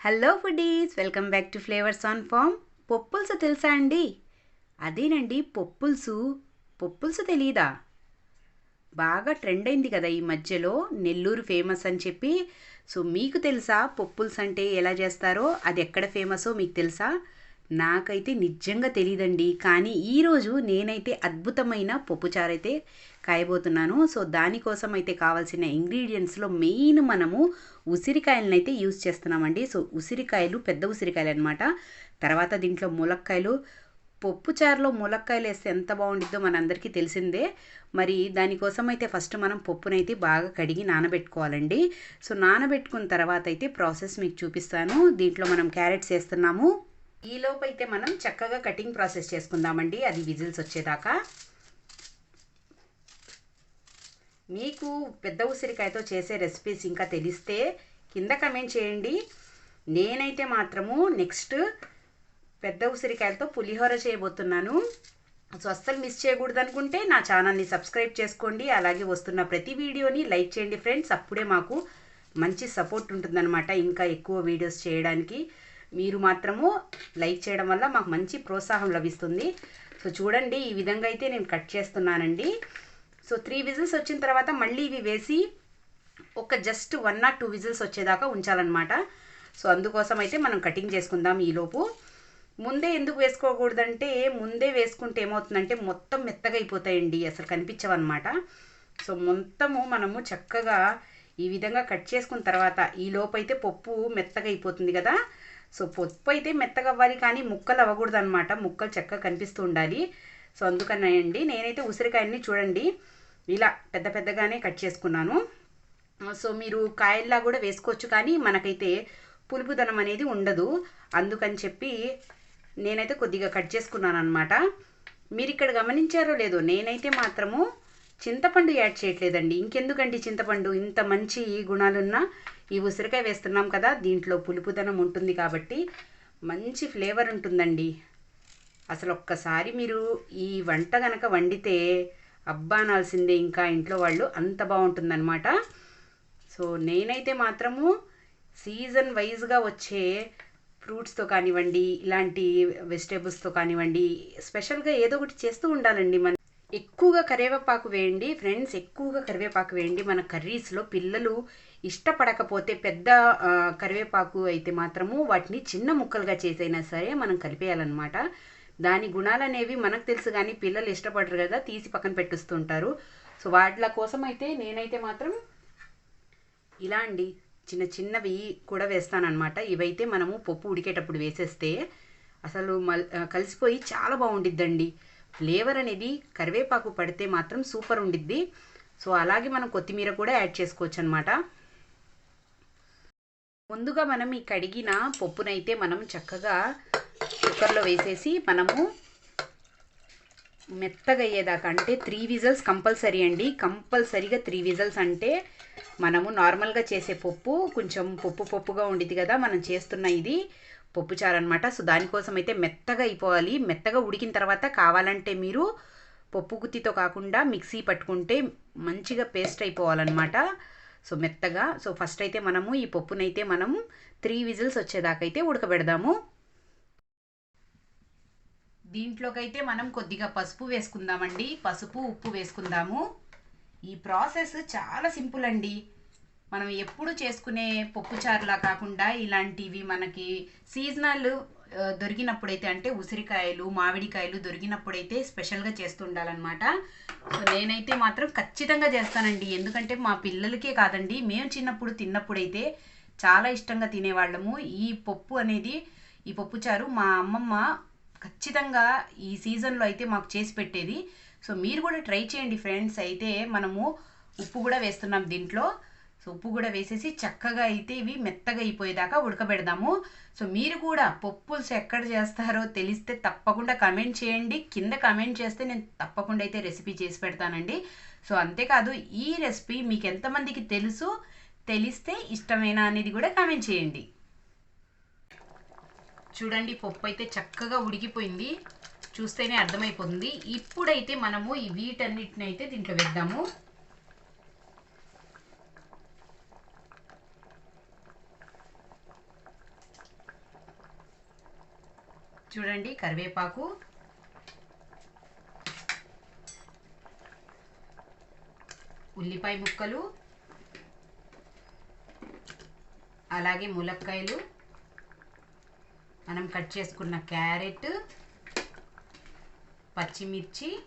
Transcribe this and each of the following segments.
Hello foodies welcome back to flavours on farm పొప్పుల్సు తెలుసా అండి? అదేనండి పప్పుల్సు పప్పుల్సు తెలీదా? బాగా ట్రెండ్ అయింది కదా ఈ మధ్యలో. నెల్లూరు ఫేమస్ అని చెప్పి. సో మీకు తెలుసా పప్పుల్స్ అంటే ఎలా చేస్తారో? అది ఎక్కడ ఫేమసో మీకు తెలుసా? నాకైతే నిజంగా తెలియదండి కానీ ఈరోజు నేనైతే అద్భుతమైన పప్పుచారు అయితే కాయబోతున్నాను. సో దానికోసం అయితే కావాల్సిన ఇంగ్రీడియంట్స్లో మెయిన్ మనము ఉసిరికాయలను అయితే యూజ్ చేస్తున్నామండి. సో ఉసిరికాయలు పెద్ద ఉసిరికాయలు అనమాట తర్వాత దీంట్లో ములక్కాయలు పప్పు చారులో ములక్కాయలు వేస్తే ఎంత బాగుండిద్దో మనందరికీ తెలిసిందే. మరి దానికోసం అయితే ఫస్ట్ మనం పప్పునైతే బాగా కడిగి నానబెట్టుకోవాలండి. సో నానబెట్టుకున్న తర్వాత అయితే ప్రాసెస్ మీకు చూపిస్తాను. దీంట్లో మనం క్యారెట్స్ వేస్తున్నాము. ఈలోపు అయితే మనం చక్కగా కటింగ్ ప్రాసెస్ చేసుకుందామండి. అది విజిల్స్ వచ్చేదాకా. మీకు పెద్ద ఉసిరికాయతో చేసే రెసిపీస్ ఇంకా తెలిస్తే కింద కమెంట్ చేయండి. నేనైతే మాత్రము నెక్స్ట్ పెద్ద ఉసిరికాయలతో పులిహోర చేయబోతున్నాను. సో అస్సలు మిస్ చేయకూడదు అనుకుంటే నా ఛానల్ని సబ్స్క్రైబ్ చేసుకోండి. అలాగే వస్తున్న ప్రతి వీడియోని లైక్ చేయండి ఫ్రెండ్స్ అప్పుడే మాకు మంచి సపోర్ట్ ఉంటుందన్నమాట. ఇంకా ఎక్కువ వీడియోస్ చేయడానికి. మీరు మాత్రము లైక్ చేయడం వల్ల మాకు మంచి ప్రోత్సాహం లభిస్తుంది. సో చూడండి ఈ విధంగా అయితే నేను కట్ చేస్తున్నానండి. సో త్రీ విజిల్స్ వచ్చిన తర్వాత మళ్ళీ ఇవి వేసి ఒక just one or two whistles వచ్చేదాకా ఉంచాలన్నమాట. సో అందుకోసం అయితే మనం కటింగ్ చేసుకుందాం ఈలోపు ముందే ఎందుకు వేసుకోకూడదంటే ముందే వేసుకుంటే ఏమవుతుందంటే మొత్తం మెత్తగా అయిపోతాయండి అసలు కనిపించవన్నమాట. సో మొత్తము మనము చక్కగా ఈ విధంగా కట్ చేసుకున్న తర్వాత ఈ లోపు అయితే పప్పు మెత్తగా అయిపోతుంది కదా. సో పప్పు అయితే మెత్తగా అవ్వాలి కానీ ముక్కలు అవ్వకూడదు అనమాట ముక్కలు చక్కగా కనిపిస్తూ ఉండాలి. సో అందుకనండి నేనైతే ఉసిరికాయల్ని చూడండి. ఇలా పెద్ద పెద్దగానే కట్ చేసుకున్నాను. సో మీరు కాయల్లా కూడా వేసుకోవచ్చు కానీ మనకైతే పులుపుదనం అనేది ఉండదు. అందుకని చెప్పి నేనైతే కొద్దిగా కట్ చేసుకున్నాను అనమాట మీరు ఇక్కడ గమనించారో లేదో నేనైతే మాత్రము చింతపండు యాడ్ చేయట్లేదండి. ఇంకెందుకండి చింతపండు? ఇంత మంచి గుణాలున్న ఈ ఉసిరికాయ వేస్తున్నాం కదా దీంట్లో పులుపుదనం ఉంటుంది కాబట్టి మంచి ఫ్లేవర్ ఉంటుందండి. అసలు ఒక్కసారి మీరు ఈ వంట గనక వండితే అబ్బా అనాల్సిందే ఇంకా ఇంట్లో వాళ్ళు అంత బాగుంటుందన్నమాట. సో నేనైతే మాత్రము సీజన్ వైజ్గా వచ్చే ఫ్రూట్స్తో కానివ్వండి ఇలాంటి వెజిటేబుల్స్తో కానివ్వండి స్పెషల్గా ఏదో ఒకటి చేస్తూ ఉండాలండి మన ఎక్కువగా కరివేపాకు వేయండి. ఫ్రెండ్స్ ఎక్కువగా కరివేపాకు వేయండి. మన కర్రీస్లో పిల్లలు ఇష్టపడకపోతే పెద్ద కరివేపాకు అయితే మాత్రము వాటిని చిన్న ముక్కలుగా చేసైనా సరే మనం కలిపేయాలన్నమాట. దాని గుణాలు అనేవి మనకు తెలుసు కానీ పిల్లలు ఇష్టపడరు కదా తీసి పక్కన పెట్టిస్తుంటారు. సో వాటిల కోసం అయితే నేనైతే మాత్రం ఇలా అండి. చిన్న చిన్నవి కూడా వేస్తానన్నమాట. ఇవైతే మనము పప్పు ఉడికేటప్పుడు వేసేస్తే అసలు మల్ కలిసిపోయి చాలా బాగుండిద్దండి. ఫ్లేవర్ అనేది కరివేపాకు పడితే మాత్రం సూపర్ ఉండిద్ది. సో అలాగే మనం కొత్తిమీర కూడా యాడ్ చేసుకోవచ్చు అనమాట ముందుగా మనం ఈ కడిగిన పప్పునైతే మనం చక్కగా కుక్కర్లో వేసేసి మనము మెత్తగా అయ్యేదాకా అంటే త్రీ విజల్స్ కంపల్సరీ అండి. కంపల్సరీగా త్రీ విజల్స్ అంటే మనము నార్మల్గా చేసే పప్పు కొంచెం పప్పు పప్పుగా ఉండిద్ది కదా మనం చేస్తున్న ఇది. పప్పు చారు అనమాట సో దానికోసం అయితే మెత్తగా అయిపోవాలి. మెత్తగా ఉడికిన తర్వాత కావాలంటే మీరు పప్పు గుత్తితో కాకుండా మిక్సీ పట్టుకుంటే మంచిగా పేస్ట్ అయిపోవాలన్నమాట. సో మెత్తగా. సో ఫస్ట్ అయితే మనము ఈ పప్పునైతే మనం త్రీ విజిల్స్ వచ్చేదాకా అయితే ఉడకబెడదాము. దీంట్లోకైతే మనం కొద్దిగా పసుపు వేసుకుందామండి. పసుపు ఉప్పు వేసుకుందాము. ఈ ప్రాసెస్ చాలా సింపుల్ అండి. మనం ఎప్పుడు చేసుకునే పప్పుచారులా కాకుండా ఇలాంటివి మనకి సీజనల్ దొరికినప్పుడైతే అంటే ఉసిరికాయలు మామిడికాయలు దొరికినప్పుడైతే స్పెషల్గా చేస్తుండాలన్నమాట సో నేనైతే మాత్రం ఖచ్చితంగా చేస్తానండి. ఎందుకంటే మా పిల్లలకే కాదండి. మేము చిన్నప్పుడు తిన్నప్పుడైతే చాలా ఇష్టంగా తినేవాళ్ళము. ఈ పప్పు అనేది ఈ పప్పుచారు మా అమ్మమ్మ ఖచ్చితంగా ఈ సీజన్లో అయితే మాకు చేసి పెట్టేది. సో మీరు కూడా ట్రై చేయండి ఫ్రెండ్స్. అయితే మనము ఉప్పు కూడా వేస్తున్నాం దీంట్లో. సో ఉప్పు కూడా వేసేసి చక్కగా అయితే ఇవి మెత్తగా అయిపోయేదాకా ఉడకబెడదాము. సో మీరు కూడా పప్పుల్స్ ఎక్కడ చేస్తారో తెలిస్తే తప్పకుండా కమెంట్ చేయండి. కింద కమెంట్ చేస్తే నేను తప్పకుండా అయితే రెసిపీ చేసి పెడతానండి. సో అంతేకాదు ఈ రెసిపీ మీకు ఎంతమందికి తెలుసు తెలిస్తే ఇష్టమేనా అనేది కూడా కామెంట్ చేయండి. చూడండి పప్పు అయితే చక్కగా ఉడికిపోయింది. చూస్తేనే అర్థమైపోతుంది. ఇప్పుడైతే మనము ఈ వీటన్నిటిని అయితే దీంట్లో వేద్దాము. చూడండి కరివేపాకు. ఉల్లిపాయ ముక్కలు. అలాగే ములక్కాయలు. మనం కట్ చేసుకున్న క్యారెట్ పచ్చిమిర్చి.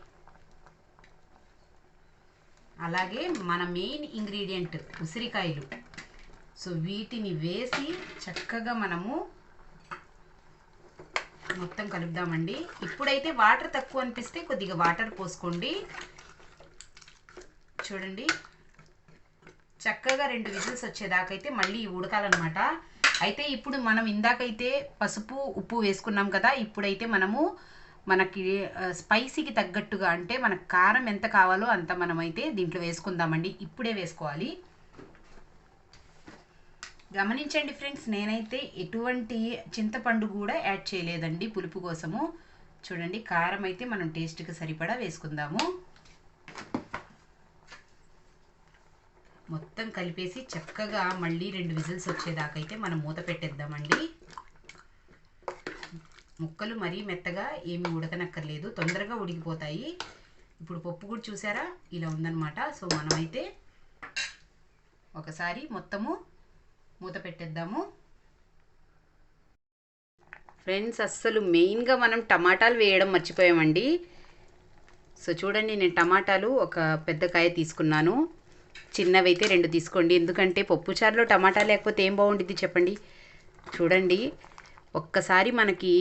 అలాగే మన మెయిన్ ఇంగ్రీడియంట్ ఉసిరికాయలు. సో వీటిని వేసి చక్కగా మనము మొత్తం కలుపుదామండి. ఇప్పుడైతే వాటర్ తక్కువ అనిపిస్తే కొద్దిగా వాటర్ పోసుకోండి. చూడండి. చక్కగా రెండు విజిల్స్ వచ్చేదాకైతే మళ్ళీ ఉడకాలన్నమాట. అయితే ఇప్పుడు మనం ఇందాకైతే పసుపు ఉప్పు వేసుకున్నాం కదా ఇప్పుడైతే మనము మనకి స్పైసీకి తగ్గట్టుగా అంటే మనకు కారం ఎంత కావాలో అంత మనమైతే దీంట్లో వేసుకుందామండి. ఇప్పుడే వేసుకోవాలి. గమనించండి ఫ్రెండ్స్ నేనైతే ఎటువంటి చింతపండు కూడా యాడ్ చేయలేదండి పులుపు కోసము. చూడండి కారం అయితే మనం టేస్ట్కి సరిపడా వేసుకుందాము. మొత్తం కలిపేసి చక్కగా మళ్ళీ రెండు విజిల్స్ వచ్చేదాకైతే మనం మూత పెట్టేద్దామండి. ముక్కలు మరీ మెత్తగా ఏమి ఉడకనక్కర్లేదు తొందరగా ఉడికిపోతాయి. ఇప్పుడు పప్పు కూడా చూసారా ఇలా ఉందన్నమాట. సో మనమైతే ఒకసారి మొత్తము మూత పెట్టేద్దాము. ఫ్రెండ్స్ అస్సలు మెయిన్గా మనం టమాటాలు వేయడం మర్చిపోయామండి. సో చూడండి నేను టమాటాలు ఒక పెద్ద కాయ తీసుకున్నాను. చిన్నవైతే రెండు తీసుకోండి. ఎందుకంటే పప్పుచారులో టమాటా లేకపోతే ఏం బాగుండిద్ది చెప్పండి. చూడండి ఒక్కసారి మనకి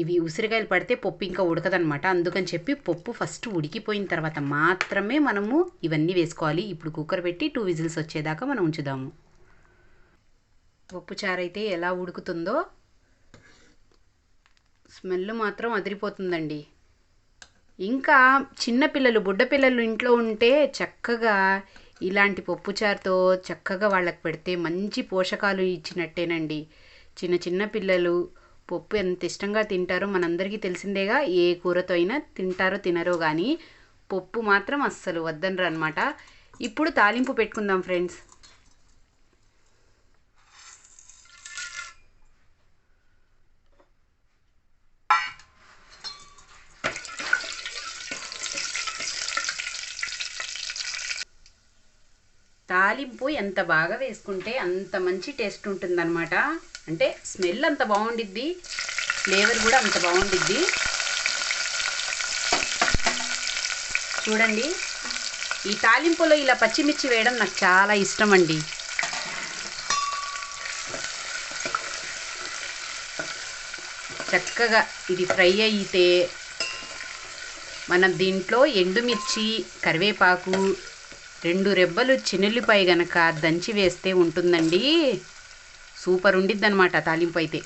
ఇవి ఉసిరికాయలు పడితే పప్పు ఇంకా ఉడకదనమాట అందుకని చెప్పి పప్పు ఫస్ట్ ఉడికిపోయిన తర్వాత మాత్రమే మనము ఇవన్నీ వేసుకోవాలి. ఇప్పుడు కుక్కర్ పెట్టి టూ విజిల్స్ వచ్చేదాకా మనం ఉంచుదాము. పప్పు అయితే ఎలా ఉడుకుతుందో స్మెల్ మాత్రం అదిరిపోతుందండి. ఇంకా చిన్నపిల్లలు బుడ్డపిల్లలు ఇంట్లో ఉంటే చక్కగా ఇలాంటి పప్పుచారుతో చక్కగా వాళ్ళకి పెడితే మంచి పోషకాలు ఇచ్చినట్టేనండి. చిన్న చిన్న పిల్లలు పప్పు ఎంత ఇష్టంగా తింటారో మనందరికీ తెలిసిందేగా ఏ కూరతో అయినా తింటారో తినరో కానీ పప్పు మాత్రం అస్సలు వద్దనరు అనమాట ఇప్పుడు తాలింపు పెట్టుకుందాం ఫ్రెండ్స్. తాలింపు ఎంత బాగా వేసుకుంటే అంత మంచి టేస్ట్ ఉంటుందన్నమాట. అంటే స్మెల్ అంత బాగుండిద్ది ఫ్లేవర్ కూడా అంత బాగుండిద్ది. చూడండి ఈ తాలింపులో ఇలా పచ్చిమిర్చి వేయడం నాకు చాలా ఇష్టం అండి చక్కగా ఇది ఫ్రై అయితే మనం దీంట్లో ఎండుమిర్చి కరివేపాకు రెండు రెబ్బలు చిన్నుల్లిపాయ గనక దంచి వేస్తే ఉంటుందండి. సూపర్ ఉండిద్దనమాట తాలింపు అయితే.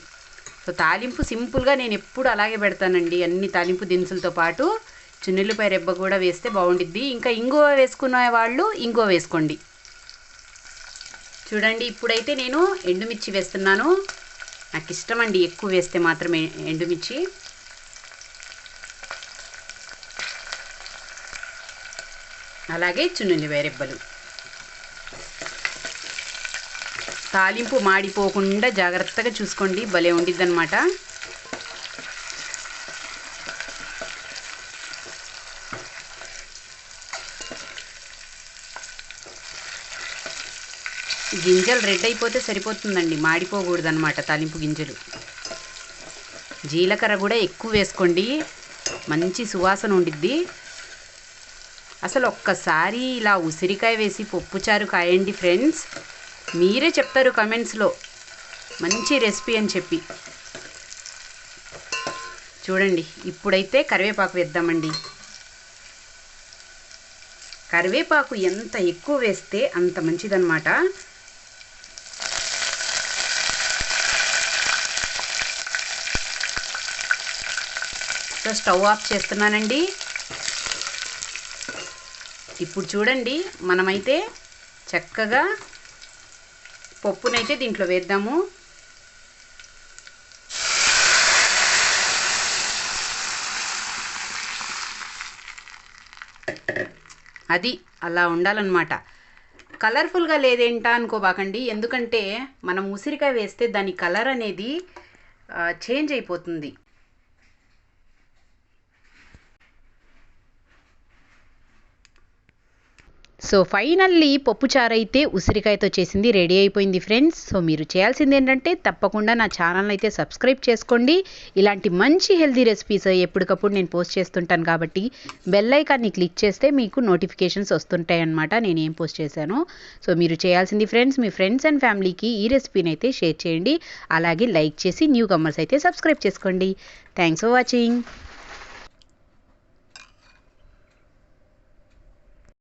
సో తాలింపు సింపుల్గా నేను ఎప్పుడు అలాగే పెడతానండి. అన్ని తాలింపు దినుసులతో పాటు చిన్నుల్లిపాయ రెబ్బ కూడా వేస్తే బాగుండిద్ది. ఇంకా ఇంగువ వేసుకునే వాళ్ళు ఇంగువ వేసుకోండి. చూడండి ఇప్పుడైతే నేను ఎండుమిర్చి వేస్తున్నాను. నాకు ఇష్టం అండి ఎక్కువ వేస్తే మాత్రమే ఎండుమిర్చి. అలాగే చున్నుల్లిపాయ రెబ్బలు తాలింపు మాడిపోకుండా జాగ్రత్తగా చూసుకోండి భలే ఉండిద్దన్నమాట. గింజలు రెడ్ అయిపోతే సరిపోతుందండి మాడిపోకూడదు అనమాట తాలింపు గింజలు. జీలకర్ర కూడా ఎక్కువ వేసుకోండి మంచి సువాసన ఉండిద్ది. అసలు ఒక్కసారి ఇలా ఉసిరికాయ వేసి పప్పుచారు కాయండి ఫ్రెండ్స్. మీరే చెప్తారు కమెంట్స్లో. మంచి రెసిపీ అని చెప్పి. చూడండి ఇప్పుడైతే కరివేపాకు వేద్దామండి. కరివేపాకు ఎంత ఎక్కువ వేస్తే అంత మంచిదన్నమాట. సో స్టవ్ ఆఫ్ చేస్తున్నానండి. ఇప్పుడు చూడండి మనమైతే చక్కగా పప్పునైతే దీంట్లో వేద్దాము. అది అలా ఉండాలన్నమాట. కలర్ఫుల్గా లేదేంటా అనుకోబాకండి ఎందుకంటే మనం ఉసిరికాయ వేస్తే దాని కలర్ అనేది చేంజ్ అయిపోతుంది. సో ఫైనల్లీ పప్పుచారు అయితే ఉసిరికాయతో చేసింది రెడీ అయిపోయింది ఫ్రెండ్స్. సో మీరు చేయాల్సింది ఏంటంటే తప్పకుండా నా ఛానల్ అయితే సబ్స్క్రైబ్ చేసుకోండి. ఇలాంటి మంచి హెల్తీ రెసిపీస్ ఎప్పటికప్పుడు నేను పోస్ట్ చేస్తుంటాను కాబట్టి బెల్ ఐకాన్ని క్లిక్ చేస్తే మీకు నోటిఫికేషన్స్ వస్తుంటాయి అనమాట నేను ఏం పోస్ట్ చేశాను. సో మీరు చేయాల్సింది ఫ్రెండ్స్ మీ ఫ్రెండ్స్ అండ్ ఫ్యామిలీకి ఈ రెసిపీని అయితే షేర్ చేయండి. అలాగే లైక్ చేసి న్యూ కమర్స్ అయితే సబ్స్క్రైబ్ చేసుకోండి. Thanks for watching.